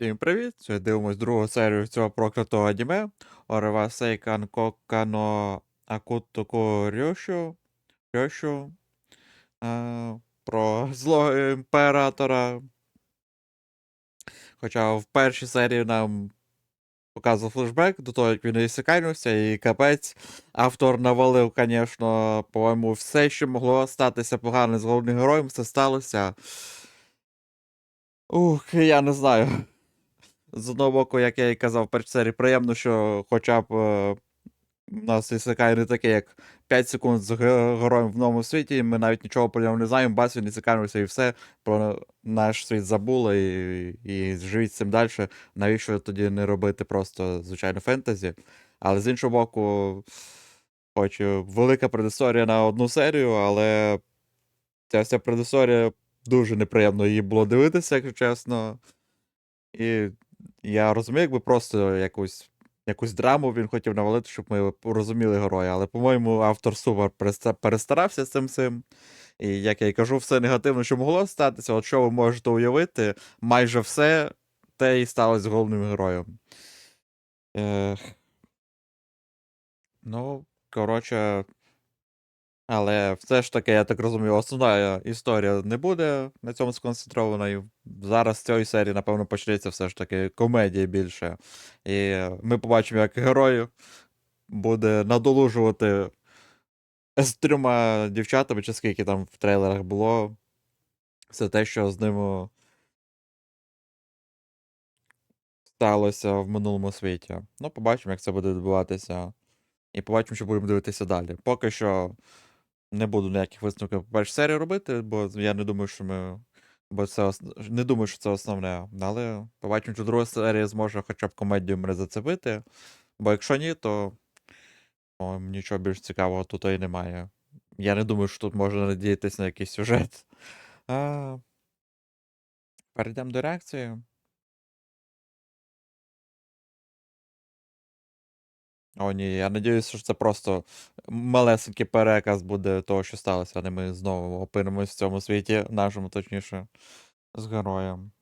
Всім привіт! Сьогодні дивимось другу серію цього проклятого аніме. Орава Сейкан Кокано Акутоку. Рьошу. Е, про злого імператора. Хоча в першій серії нам показував флешбек до того, як він ісикайнувся, і капець. Автор навалив, звісно, по-моєму, все, що могло статися погано з головним героєм, все сталося. Ух, я не знаю. З одного боку, як я і казав першій серії, приємно, що хоча б е, у нас ісикай не такий, як 5 секунд з героєм в новому світі, і ми навіть нічого про нього не знаємо, бас він ісиканувся і все, про наш світ забули, і, і живіть цим далі. Навіщо тоді не робити просто звичайно фентезі? Але з іншого боку, хоч велика предісторія на одну серію, але ця вся предісторія дуже неприємно її було дивитися, якщо чесно. І я розумію, якби просто якусь, якусь драму він хотів навалити, щоб ми розуміли героя. Але, по-моєму, автор супер перестарався з цим всім. І як я й кажу, все негативне, що могло статися, от що ви можете уявити, майже все те і сталося з головним героєм. Ех. Ну, коротше. Але все ж таки, я так розумію, основна історія не буде на цьому сконцентрована. Зараз з цієї серії, напевно, почнеться все ж таки комедія більше. І ми побачимо, як герой буде надолужувати з трьома дівчатами, чи скільки там в трейлерах було. Все те, що з ним сталося в минулому світі. Ну, побачимо, як це буде відбуватися. І побачимо, що будемо дивитися далі. Поки що не буду ніяких висновків по першій серії робити, бо я не думаю, що ми. Бо це не думаю, що це основне. Але побачимо, чи друга серія зможе хоча б комедію мене зацепити. Бо якщо ні, то о, нічого більш цікавого тут і немає. Я не думаю, що тут можна надіятися на якийсь сюжет. А... Перейдемо до реакції. О, ні, я надіюся, що це просто малесенький переказ буде того, що сталося, а не ми знову опинимось в цьому світі, нашому, точніше, з героєм.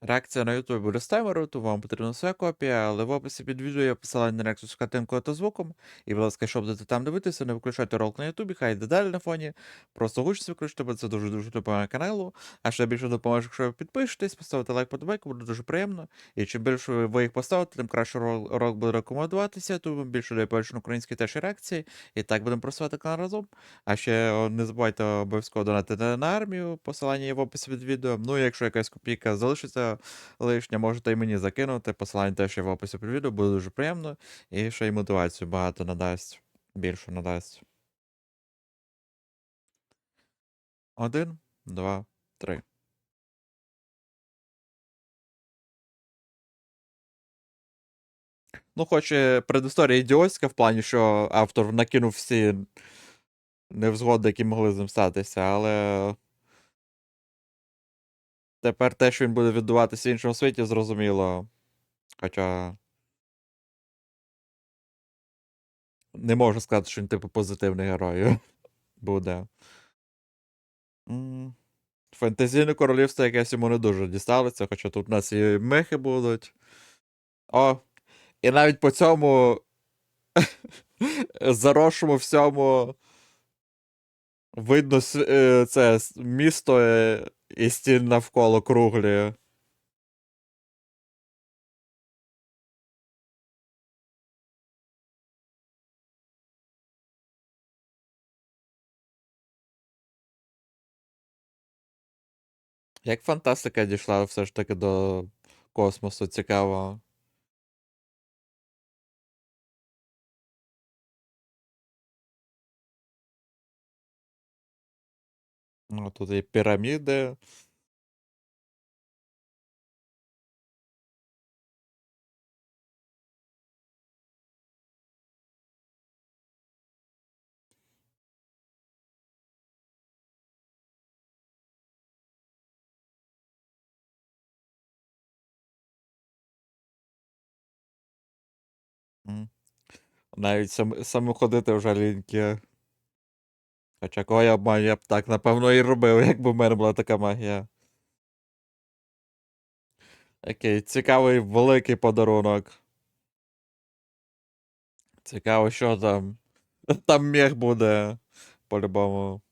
Реакція на YouTube буде з таймеру, то вам потрібна своя копія, але в описі під відео є посилання на реакцію з картинкою та звуком. І, будь ласка, щоб будете там дивитися, не виключайте ролик на YouTube, хай йде далі на фоні. Просто гучність виключте, бо це дуже-дуже допомагає каналу. А ще більше допоможе, якщо ви підпишетесь, поставите лайк подобайку, буде дуже приємно. І чим більше ви їх поставите, тим краще ролик буде рекомендуватися, то більше побачить на українські теж реакції. І так будемо просувати канал разом. А ще не забувайте обов'язково донатити на армію, посилання є в описі під відео. Ну якщо якась копійка залишиться лишня, можете і мені закинути. Посилання теж є в описі під відео, буде дуже приємно. І ще й мотивацію багато надасть. Більше надасть. Один, два, три. Ну, хоч предісторія ідіотська в плані, що автор накинув всі невзгоди, які могли з ним статися, але. Тепер те, що він буде відбуватися в іншому світі, зрозуміло. Хоча. Не можу сказати, що він, типу, позитивний герой буде. Фентезійне королівство якесь йому не дуже дісталося, хоча тут у нас і мехи будуть. О, і навіть по цьому заросшому всьому видно е, це місто е, і стін навколо круглі. Як фантастика дійшла все ж таки до космосу, цікаво. Ну, тут і піраміди. Навіть сам, саме ходити вже ліньки. Хоча кого я обманю, я б так, напевно, і робив, якби в мене була така магія. Окей, цікавий великий подарунок. Цікаво, що там. Там мех буде. По-любому.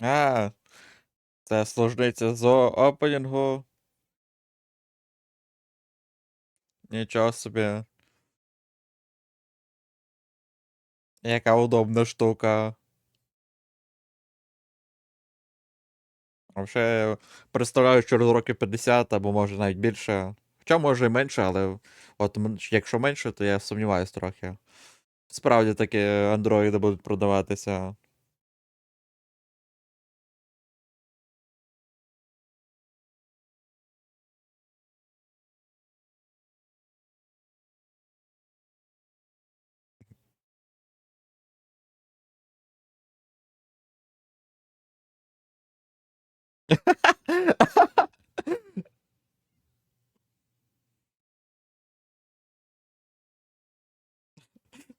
А, це служниця з опенінгу. Нічого собі. Яка удобна штука. Вообще, представляю, через років 50 або може навіть більше. Хоча може і менше, але от якщо менше, то я сумніваюсь трохи. Справді таки андроїди будуть продаватися.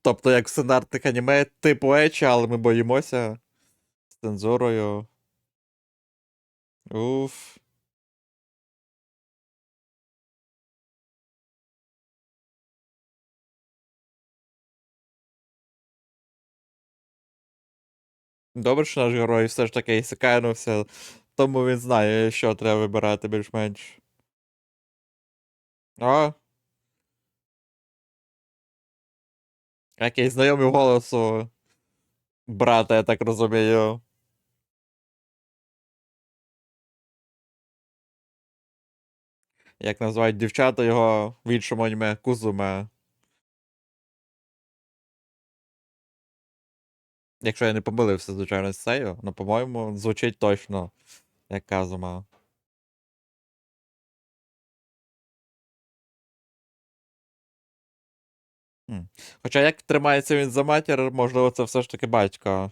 Тобто, як в стандартних аніме, типу ечі, але ми боїмося з цензурою. Уф. Добре, що наш герой все ж таки ісикайнувся, тому він знає, що треба вибирати більш-менш. О! Який знайомий голосу брата, я так розумію. Як називають дівчата його в іншому аніме Кузуме. Якщо я не помилився, звичайно, з цею, ну, по-моєму, звучить точно як. Хм. Хоча як тримається він за матір, можливо, це все ж таки батько.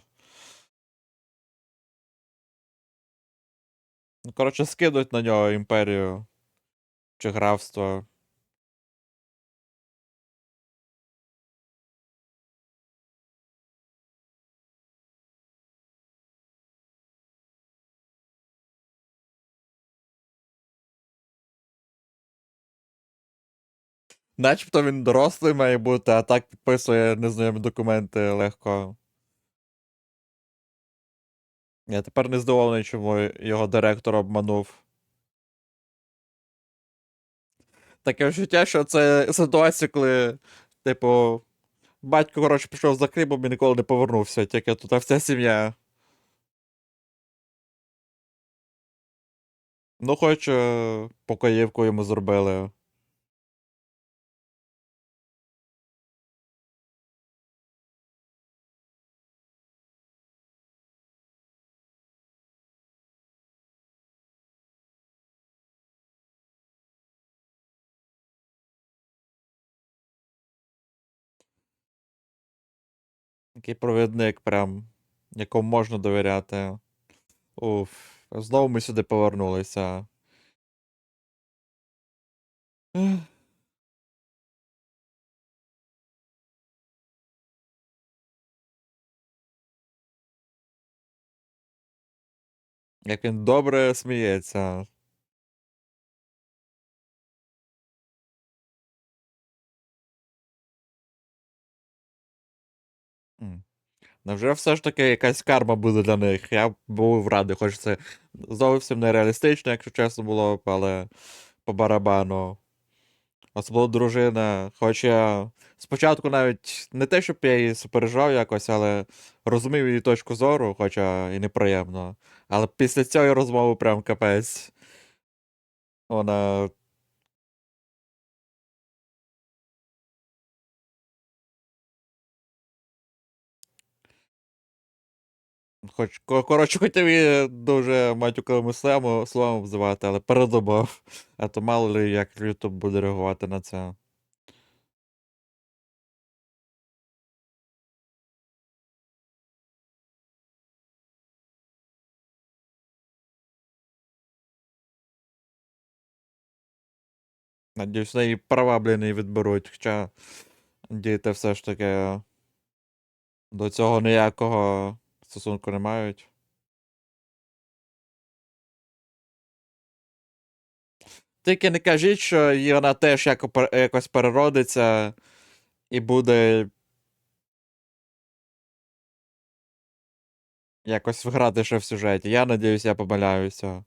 Ну, коротше, скидуть на нього імперію чи графство. Начебто він дорослий має бути, а так підписує незнайомі документи легко. Я тепер не здивований, чому його директор обманув. Таке відчуття, що це ситуація, коли, типу, батько, коротше, пішов за Кримом і ніколи не повернувся, тільки тут вся сім'я. Ну, хоч е, покоївку йому зробили. Такий провідник, прям, якому можна довіряти. Уф, знову ми сюди повернулися. Як він добре сміється. Невже все ж таки якась карма буде для них? Я був радий, хоч це зовсім нереалістично, якщо чесно було але по барабану. Особливо дружина. Хоч я спочатку навіть не те, щоб я її супереживав якось, але розумів її точку зору, хоча і неприємно. Але після цієї розмови прям капець. Вона. Хоч, коротше, хотів і е, дуже матюковими словами, словами обзивати, але передобав. А то мало ли як Ютуб буде реагувати на це. Надіюсь, неї права, блін, не відберуть. Хоча діти все ж таки до цього ніякого стосунку не мають. Тільки не кажіть, що вона теж якось переродиться і буде якось вграти ще в сюжеті. Я надіюсь, я помиляюся.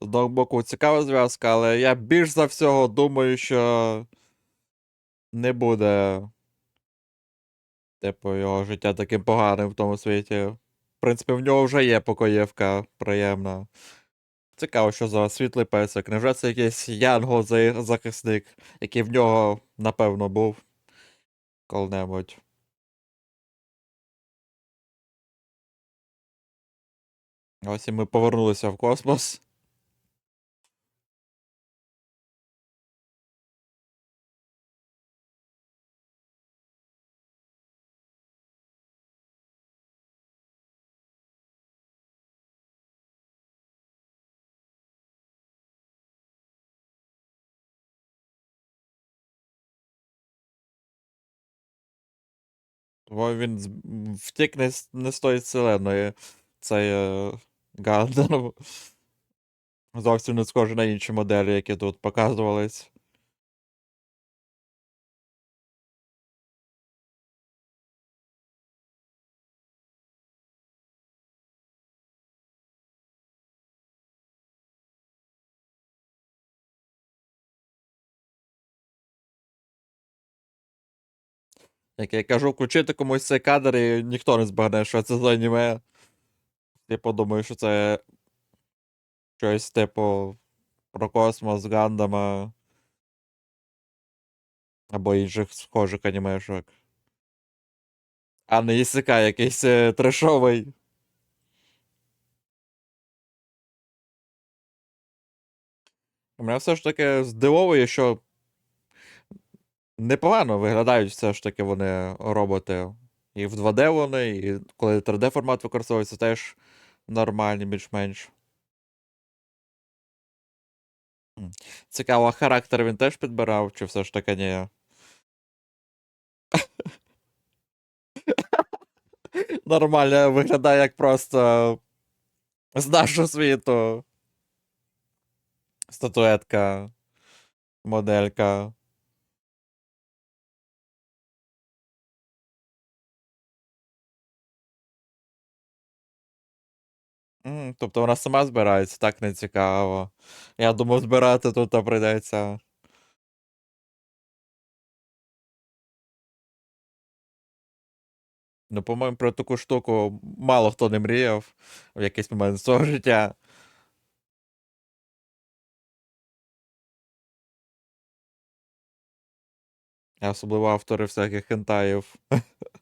З одного боку, цікава зв'язка, але я більш за всього думаю, що не буде, типу, його життя таким поганим в тому світі. В принципі, в нього вже є покоївка приємна. Цікаво, що за світлий песик. Невже це якийсь янгол-захисник, який в нього, напевно, був коли-небудь. Ось і ми повернулися в космос. Бо він втік не, не з тої вселеної. Цей е, Гандалф. Зовсім не схоже на інші моделі, які тут показувались. Як я кажу, включити комусь цей кадр, і ніхто не збагне, що це за аніме. Я подумаю, що це щось типу про космос, Гандама. Або інших схожих анімешок. А не Ісика якийсь е, трешовий. Мене все ж таки здивовує, що непогано виглядають все ж таки вони роботи. І в 2D вони, і коли 3D формат використовується, теж нормальні, більш-менш. Цікаво, характер він теж підбирав, чи все ж таки ні? Нормально виглядає як просто з нашого світу. Статуетка, моделька. М, Тобто вона сама збирається, так не цікаво. Я думав, збирати тут прийдеться. Ну, по-моєму, про таку штуку мало хто не мріяв в якийсь момент свого життя. Особливо автори всяких хентаїв.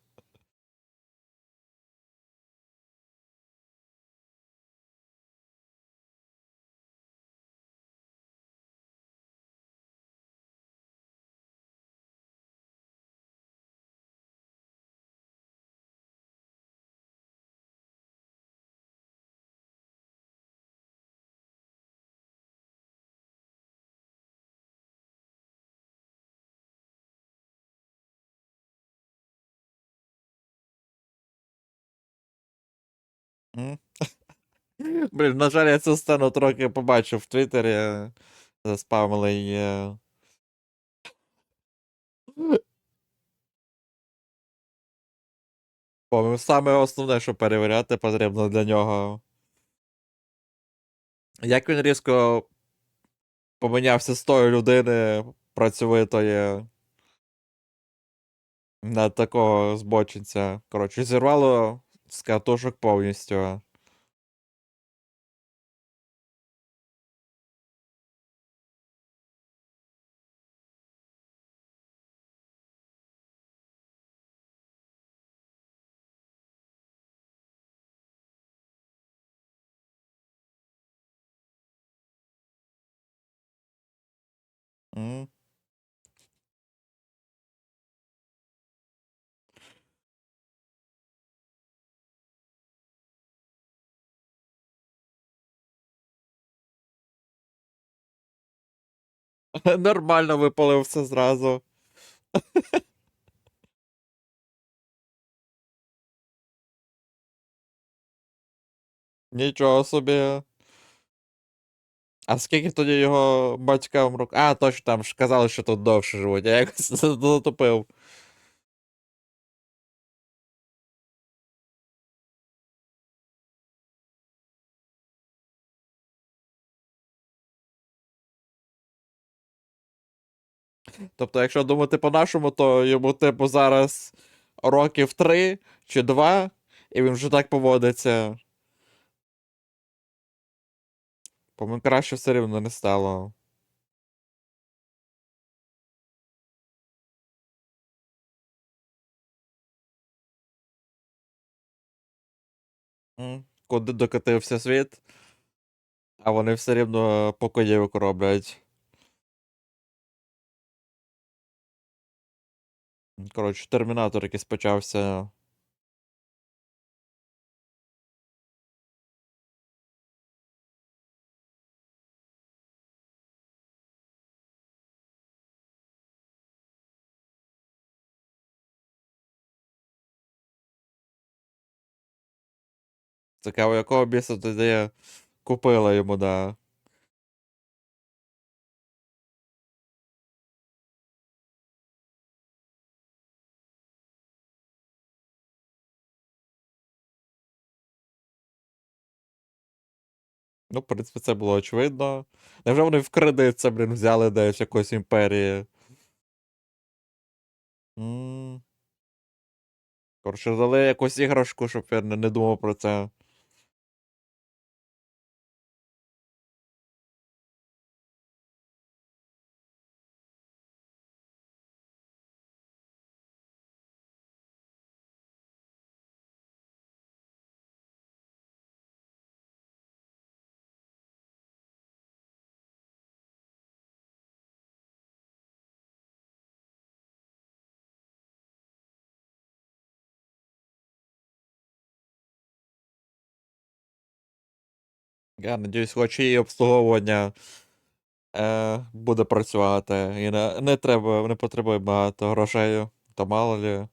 Блін, на жаль, я цю сцену трохи побачив в Твіттері. Заспамили її. По-моєму, саме основне, що перевіряти потрібно для нього. Як він різко помінявся з тої людини працьовитої на такого збочинця. Коротше, зірвало с катушок полностью Mm. Нормально випалив все зразу. Нічого собі. А скільки тоді його батькам рок. А, точно там ж казали, що тут довше живуть. Я якось затупив. Тобто, якщо думати по-нашому, то йому, типу, зараз років три чи два, і він вже так поводиться. По-моєму, краще все рівно не стало. Куди докотився світ, а вони все рівно покоївок роблять. Коротше, термінатор якийсь почався. Цікаво, якого біса тоді купила йому, да. Ну, в принципі, це було очевидно. Невже вони в кредит це, блін, взяли десь якоїсь імперії? Коротше, дали якусь іграшку, щоб я не думав про це. Я надіюсь, хоч і обслуговування е, буде працювати. І не, не треба, не потребує багато грошей, то мало лі.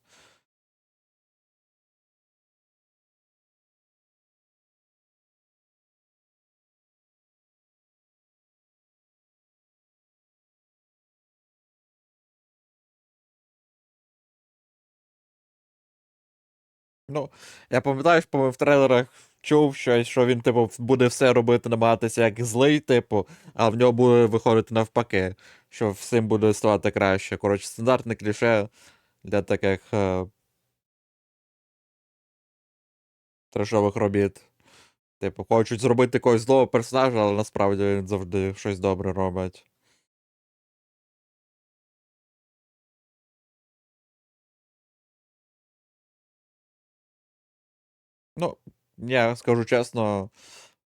Ну, я пам'ятаю, що в трейлерах чув щось, що він, типу, буде все робити, намагатися як злий, типу, а в нього буде виходити навпаки, що всім буде ставати краще. Коротше, стандартне кліше для таких е, трешових робіт. Типу, хочуть зробити якогось злого персонажа, але насправді він завжди щось добре робить. Я скажу чесно,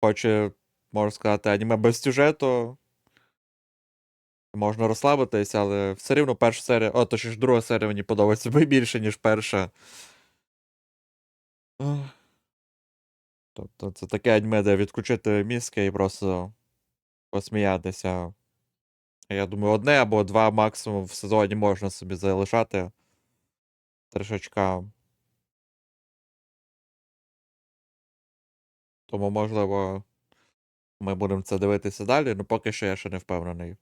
хоч, і, можна сказати, аніме без сюжету. Можна розслабитись, але все рівно перша серія, о, точніше, друга серія мені подобається більше, ніж перша. Тобто це таке аніме, де відключити мізки і просто посміятися. Я думаю, одне або два максимум в сезоні можна собі залишати. Трішечка. Тому, можливо, ми будемо це дивитися далі, але поки що я ще не впевнений.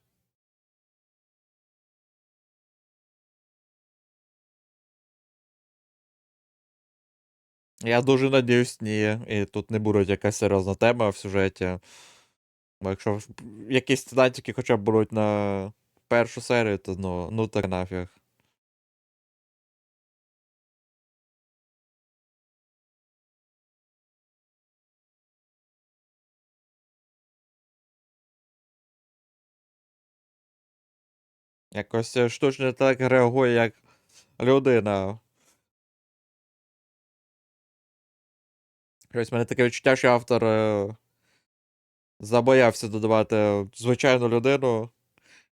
Я дуже надіюсь, ні. І тут не буде якась серйозна тема в сюжеті. Бо якщо якісь сценатики хоча б будуть на першу серію, то ну, ну так нафіг. Якось е, штучно так реагує, як людина. Щось мене таке відчуття, що автор е, забоявся додавати звичайну людину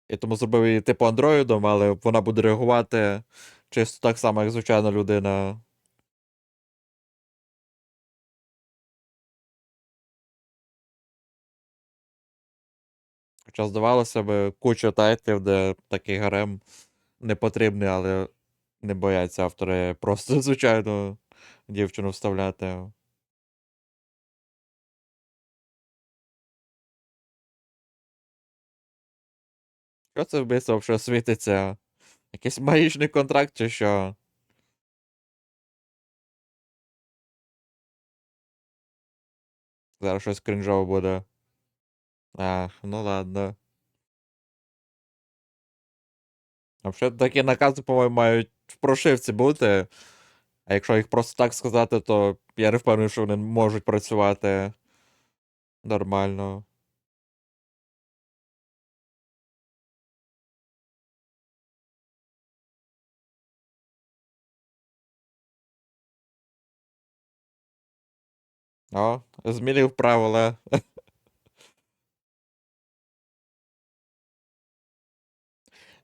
І тому зробив її типу андроїдом, але вона буде реагувати чисто так само, як звичайна людина. Хоча здавалося б, куча тайтлів, де такий гарем не потрібний, але не бояться автори просто звичайно дівчину вставляти. Що це вбивство взагалі світиться? Якийсь магічний контракт чи що? Зараз щось крінжове буде. А, ну ладно. А взагалі такі накази, по-моєму, мають в прошивці бути. А якщо їх просто так сказати, то я не впевнений, що вони можуть працювати нормально. О, змінив правила.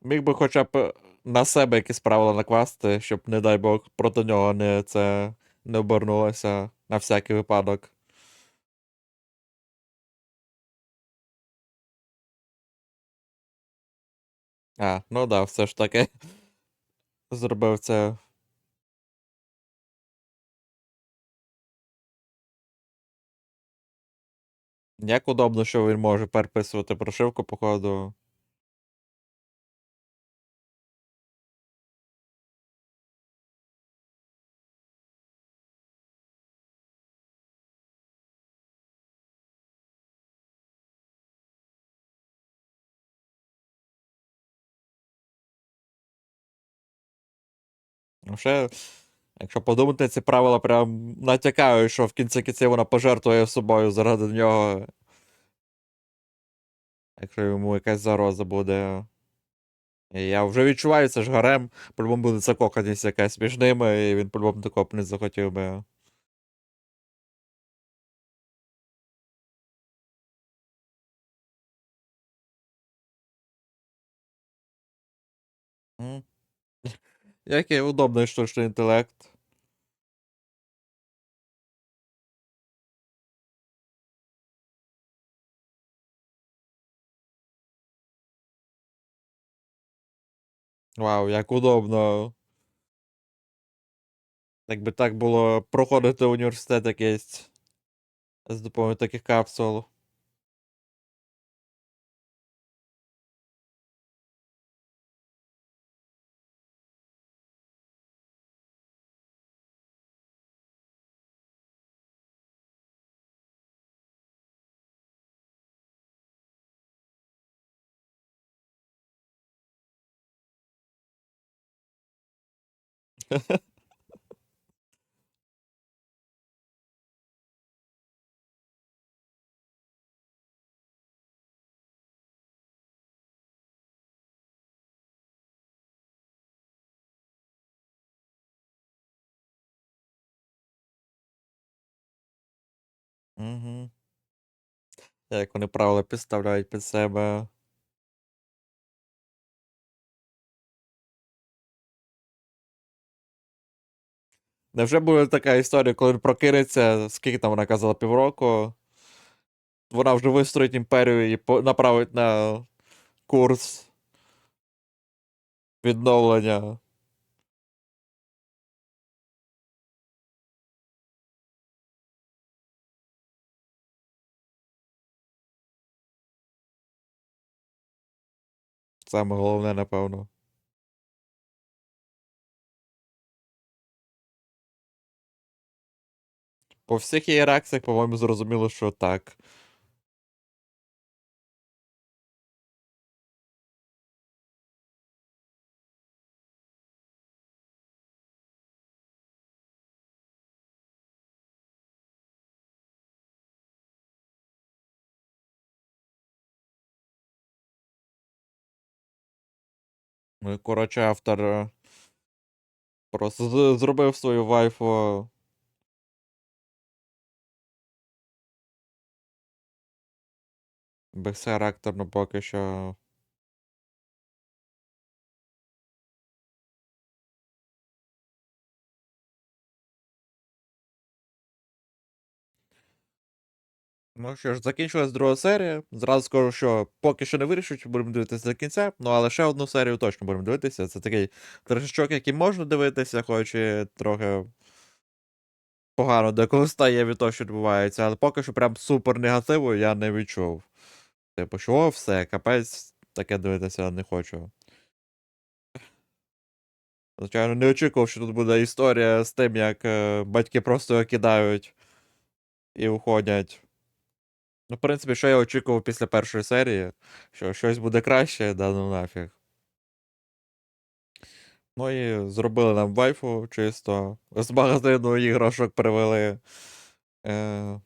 Міг би хоча б на себе якісь правила накласти, щоб, не дай Бог, проти нього не це не обернулося на всякий випадок. А, ну да, все ж таки зробив це. Як удобно, що він може переписувати прошивку, походу. Ще, якщо подумати, ці правила прям натякають, що в кінці кінців вона пожертвує собою заради нього. Якщо йому якась зароза буде. І я вже відчуваю, це ж гарем, по-любому буде закоханість якась між ними, і він по-любому такого б не захотів би. Який удобний штучний інтелект. Вау, як удобно. Якби так було проходити університет якийсь з допомогою таких капсул. Мгм. Як вони правила підставляють під себе. Невже буде така історія, коли він прокинеться, скільки там вона казала, півроку? Вона вже вистроїть імперію і направить на курс відновлення. Саме головне, напевно. По всіх її реакціях, по-моєму, зрозуміло, що так. Ну, коротше, автор е, просто зробив свою вайфу. Бесе ректор, ну поки що. Ну що ж, закінчилась друга серія. Зразу скажу, що поки що не вирішую, будемо дивитися до кінця. Ну, але ще одну серію точно будемо дивитися. Це такий трешечок, який можна дивитися, хоч і трохи погано деколи стає від того, що відбувається. Але поки що прям супер негативу я не відчув. Типу, що все, капець, таке дивитися не хочу. Звичайно, не очікував, що тут буде історія з тим, як е, батьки просто його кидають і уходять. Ну, в принципі, що я очікував після першої серії, що щось буде краще, да ну нафіг. Ну і зробили нам вайфу чисто. З магазину іграшок привели. Е...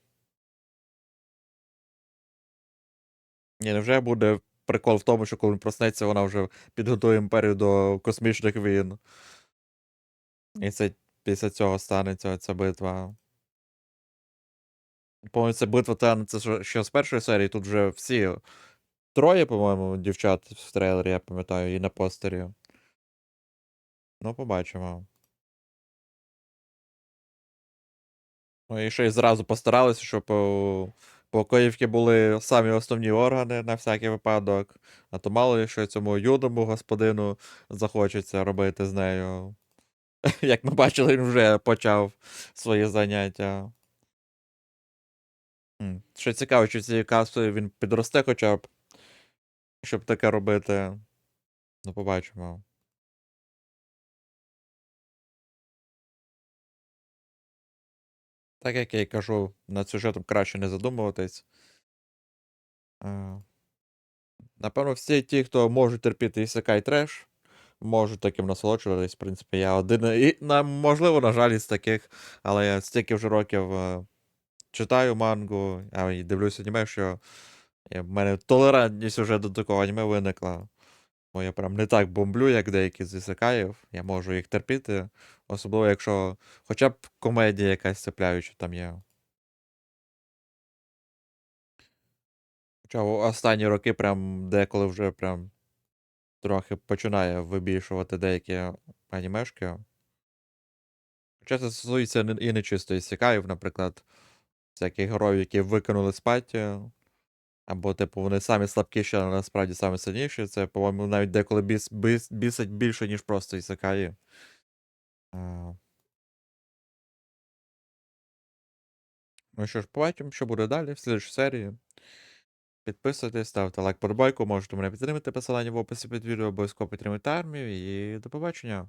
Ні, невже буде прикол в тому, що коли він проснеться, вона вже підготує імперію до космічних війн. І це після цього станеться ця битва. По-моєму, це битва це що- що з першої серії, тут вже всі троє, по-моєму, дівчат в трейлері, я пам'ятаю, і на постері. Ну, побачимо. Ну і ще й зразу постаралися, щоб у покоївки були самі основні органи на всякий випадок. А то мало ли що цьому юному господину захочеться робити з нею. Як ми бачили, він вже почав свої заняття. Що цікаво, чи цією кастою він підросте хоча б, щоб таке робити. Ну, побачимо. Так як я й кажу, над сюжетом краще не задумуватись. Е, Напевно, всі ті, хто можуть терпіти ісекай треш, можуть таким насолоджуватись. В принципі, я один. І, можливо, на жаль, із таких, але я стільки вже років е, читаю мангу, а дивлюся аніме, що е, в мене толерантність вже до такого аніме виникла. Бо я прям не так бомблю, як деякі з ісекаїв. Я можу їх терпіти. Особливо, якщо хоча б комедія якась цепляюча там є. Хоча останні роки прям деколи вже прям трохи починає вибільшувати деякі анімешки. Хоча це стосується і не чисто ісікаїв, наприклад, всяких героїв, які викинули з або, типу, вони самі слабкіші, але насправді самі сильніші. Це, по-моєму, навіть деколи біс, біс, бісить більше, ніж просто ісикаї. А. Ну що ж, побачимо, що буде далі в слідчій серії. Підписуйтесь, ставте лайк подобайку, можете мене підтримати посилання в описі під відео, обов'язково підтримуйте армію і до побачення.